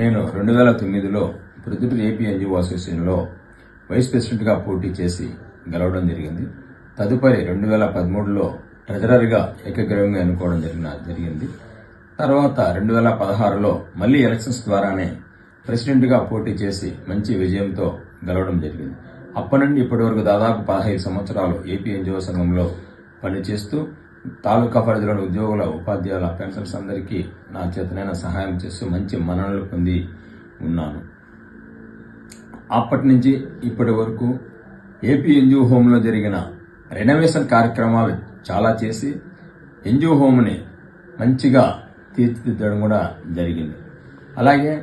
నేను రెండు వేల తొమ్మిదిలో ప్రొద్దుటూరు ఏపీ ఎన్జిఓ అసోసియేషన్లో వైస్ ప్రెసిడెంట్గా పోటీ చేసి గెలవడం జరిగింది. తదుపరి రెండు వేల పదమూడులో ట్రెజరర్గా ఏకగ్రీవంగా ఎన్నుకోవడం జరిగిన జరిగింది. తర్వాత రెండు వేల పదహారులో మళ్ళీ ఎలక్షన్స్ ద్వారానే ప్రెసిడెంట్గా పోటీ చేసి మంచి విజయంతో గెలవడం జరిగింది. అప్పటి నుండి ఇప్పటి వరకు దాదాపు పదహైదు సంవత్సరాలు ఏపీ ఎన్జిఓ సంఘంలో పనిచేస్తూ తాలూకా పరిధిలోని ఉద్యోగుల ఉపాధ్యాయుల పెన్షన్స్ అందరికీ నా చేతనైన సహాయం చేస్తూ మంచి మన్ననలు పొంది ఉన్నాను. అప్పటి నుంచి ఇప్పటి వరకు ఏపీ ఎన్జిఓ హోమ్లో జరిగిన రెనోవేషన్ కార్యక్రమాలు చాలా చేసి ఎన్జిఓ హోమ్ని మంచిగా తీర్చిదిద్దడం కూడా జరిగింది. అలాగే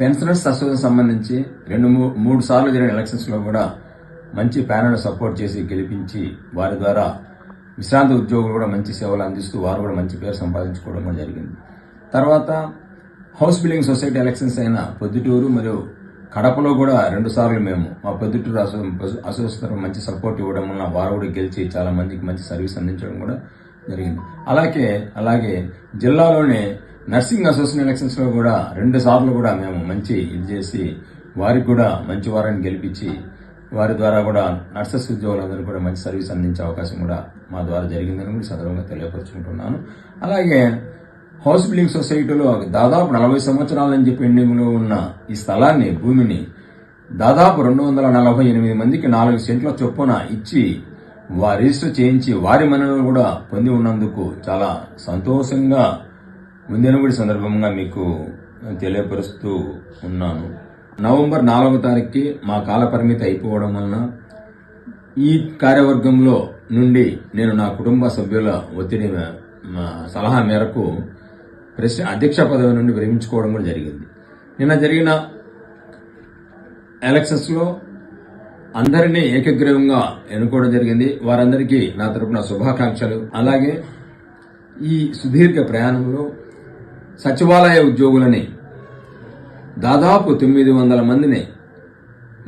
పెన్షనర్స్ అసోసియేషన్ సంబంధించి రెండు మూడు సార్లు జరిగిన ఎలక్షన్స్లో కూడా మంచి ప్యానల్ సపోర్ట్ చేసి గెలిపించి వారి ద్వారా విశ్రాంతి ఉద్యోగులు కూడా మంచి సేవలు అందిస్తూ వారు కూడా మంచి పేరు సంపాదించుకోవడం కూడా జరిగింది. తర్వాత హౌస్ బిల్డింగ్ సొసైటీ ఎలక్షన్స్ అయిన పొద్దుటూరు మరియు కడపలో కూడా రెండు సార్లు మేము మా పొద్దుటూరు అసో- అసోసియేషన్ మంచి సపోర్ట్ ఇవ్వడం వల్ల వారు కూడా గెలిచి చాలా మందికి మంచి సర్వీస్ అందించడం కూడా జరిగింది. అలాగే అలాగే జిల్లాలోని నర్సింగ్ అసోసియేషన్ ఎలక్షన్స్లో కూడా రెండు సార్లు కూడా మేము మంచి ఇది చేసి వారికి కూడా మంచి వారాన్ని గెలిపించి వారి ద్వారా కూడా నర్సెస్ ఉద్యోగులందరూ కూడా మంచి సర్వీస్ అందించే అవకాశం కూడా మా ద్వారా జరిగిందని కూడా సందర్భంగా తెలియపరుచుకుంటున్నాను. అలాగే హౌస్ బిల్డింగ్ సొసైటీలో దాదాపు నలభై సంవత్సరాల నుంచి పెండింగ్లో ఉన్న ఈ స్థలాన్ని భూమిని దాదాపు రెండు వందల నలభై ఎనిమిది మందికి నాలుగు సెంట్ల చొప్పున ఇచ్చి వారి రిజిస్టర్ చేయించి వారి మనలు కూడా పొంది ఉన్నందుకు చాలా సంతోషంగా ఉందని కూడా సందర్భంగా మీకు తెలియపరుస్తూ ఉన్నాను. నవంబర్ నాలుగో తారీఖుకి మా కాలపరిమితి అయిపోవడం వలన ఈ కార్యవర్గంలో నుండి నేను నా కుటుంబ సభ్యుల ఒత్తిడి మా సలహా మేరకు ప్రెసిడెంట్ అధ్యక్ష పదవి నుండి విరమించుకోవడం కూడా జరిగింది. నిన్న జరిగిన ఎలక్షన్స్లో అందరినీ ఏకగ్రీవంగా ఎన్నుకోవడం జరిగింది. వారందరికీ నా తరపున శుభాకాంక్షలు. అలాగే ఈ సుదీర్ఘ ప్రయాణంలో సచివాలయ ఉద్యోగులని దాదాపు తొమ్మిది వందల మందిని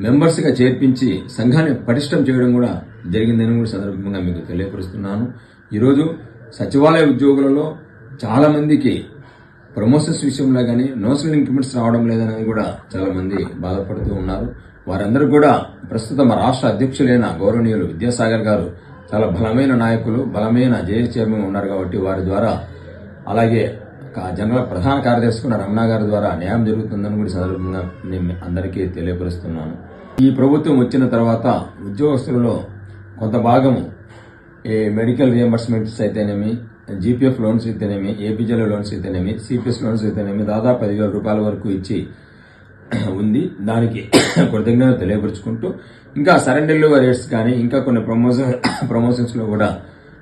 మెంబర్స్గా చేర్పించి సంఘాన్ని పటిష్టం చేయడం కూడా జరిగిందని కూడా సందర్భంగా మీకు తెలియపరుస్తున్నాను. ఈరోజు సచివాలయ ఉద్యోగులలో చాలామందికి ప్రమోషన్స్ విషయంలో కానీ నోషనల్ ఇంక్రిమెంట్స్ రావడం లేదని కూడా చాలామంది బాధపడుతూ ఉన్నారు. వారందరూ కూడా ప్రస్తుతం మా రాష్ట్ర అధ్యక్షులైన గౌరవనీయులు విద్యాసాగర్ గారు చాలా బలమైన నాయకులు బలమైన జేఏ చైర్మన్ ఉన్నారు కాబట్టి వారి ద్వారా అలాగే జనరల్ ప్రధాన కార్యదర్శకున్న రమణ గారి ద్వారా న్యాయం జరుగుతుందని కూడా సందర్భంగా నేను అందరికీ తెలియపరుస్తున్నాను. ఈ ప్రభుత్వం వచ్చిన తర్వాత ఉద్యోగస్తులలో కొంత భాగము ఈ మెడికల్ రియంబర్స్మెంట్స్ అయితేనేమి జీపీఎఫ్ లోన్స్ అయితేనేమి ఏపీజీల లోన్స్ అయితేనేమి సిపిఎస్ లోన్స్ అయితేనేమి దాదాపు పదివేల రూపాయల వరకు ఇచ్చి ఉంది. దానికి కృతజ్ఞత తెలియపరుచుకుంటూ ఇంకా సరెండర్ రేట్స్ కానీ ఇంకా కొన్ని ప్రమోషన్ ప్రమోషన్స్లో కూడా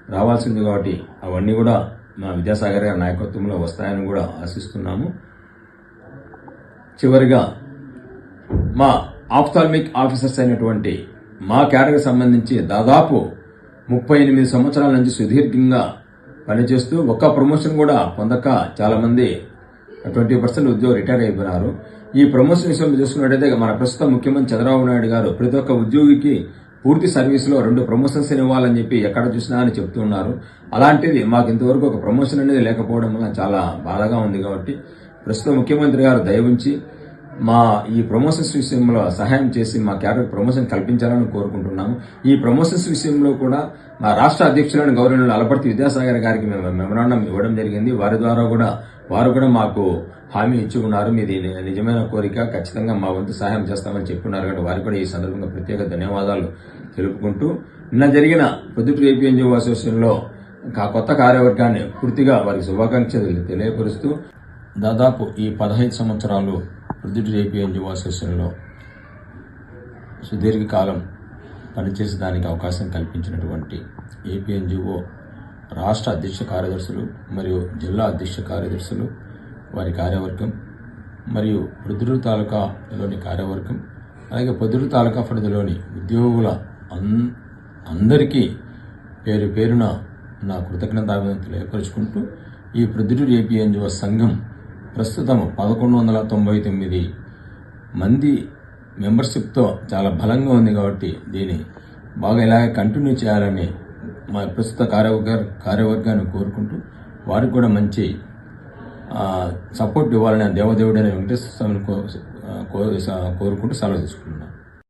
రావాల్సింది కాబట్టి అవన్నీ కూడా మా విద్యాసాగర్ గారి నాయకత్వంలో వస్తాయని కూడా ఆశిస్తున్నాము. చివరిగా మా ఆఫ్థాల్మిక్ ఆఫీసర్స్ అయినటువంటి మా క్యాడర్కి సంబంధించి దాదాపు ముప్పై ఎనిమిది సంవత్సరాల నుంచి సుదీర్ఘంగా పనిచేస్తూ ఒక్క ప్రమోషన్ కూడా పొందక చాలామంది ట్వంటీ పర్సెంట్ ఉద్యోగులు రిటైర్ అయిపోయినారు. ఈ ప్రమోషన్ విషయంలో చూసుకున్నట్టయితే మన ప్రస్తుత ముఖ్యమంత్రి చంద్రబాబు నాయుడు గారు ప్రతి ఒక్క ఉద్యోగికి పూర్తి సర్వీస్లో రెండు ప్రమోషన్స్ ఇవ్వాలని చెప్పి ఎక్కడ చూసినా అని చెప్తున్నారు అలాంటిది మాకు ఇంతవరకు ఒక ప్రమోషన్ అనేది లేకపోవడం వల్ల చాలా బాధగా ఉంది కాబట్టి ప్రస్తుతం ముఖ్యమంత్రి గారు దయవుంచి మా ఈ ప్రమోషన్స్ విషయంలో సహాయం చేసి మా క్యాడర్ ప్రమోషన్ కల్పించాలని కోరుకుంటున్నాము. ఈ ప్రమోషన్స్ విషయంలో కూడా మా రాష్ట్ర అధ్యక్షులైన గౌరవనీయులు అలపర్తి విద్యాసాగర్ గారికి మేము మెమరాండం ఇవ్వడం జరిగింది. వారి ద్వారా కూడా వారు కూడా మాకు హామీ ఇచ్చి ఉన్నారు. మీది నిజమైన కోరిక. ఖచ్చితంగా మా వంతు సహాయం చేస్తామని చెప్పున్నారు. కాబట్టి వారికి కూడా ఈ సందర్భంగా ప్రత్యేక ధన్యవాదాలు తెలుపుకుంటూ నిన్న జరిగిన పొద్దుటూరు ఏపీఎన్జిఓ అసోసియేషన్లో కొత్త కార్యవర్గాన్ని పూర్తిగా వారికి శుభాకాంక్షలు తెలియపరుస్తూ దాదాపు ఈ పదహైదు సంవత్సరాలు ప్రొద్దుటూరు ఏపీఎన్జిఓ అసోసియేషన్లో సుదీర్ఘకాలం పనిచేసే దానికి అవకాశం కల్పించినటువంటి ఏపీఎన్జిఓ రాష్ట్ర అధ్యక్ష కార్యదర్శులు మరియు జిల్లా అధ్యక్ష కార్యదర్శులు వారి కార్యవర్గం మరియు పొద్దురు తాలూకాలోని కార్యవర్గం అలాగే పొద్దురు తాలూకా పరిధిలోని ఉద్యోగుల అన్ అందరికీ పేరు పేరున నా కృతజ్ఞతాభినందనలు తెలియపరుచుకుంటూ ఈ ప్రొద్దుటూరు ఏపీఎన్జిఓ సంఘం ప్రస్తుతం పదకొండు వందల తొంభై తొమ్మిది మంది మెంబర్షిప్తో చాలా బలంగా ఉంది కాబట్టి దీన్ని బాగా ఇలాగే కంటిన్యూ చేయాలని మా ప్రస్తుత కార్యవర్గ కార్యవర్గాన్ని కోరుకుంటూ వారికి కూడా మంచి సపోర్ట్ ఇవ్వాలని దేవదేవుడైన వెంకటేశ్వర స్వామిని కో- కో- కోరుకుంటూ సెలవు తీసుకుంటున్నాను.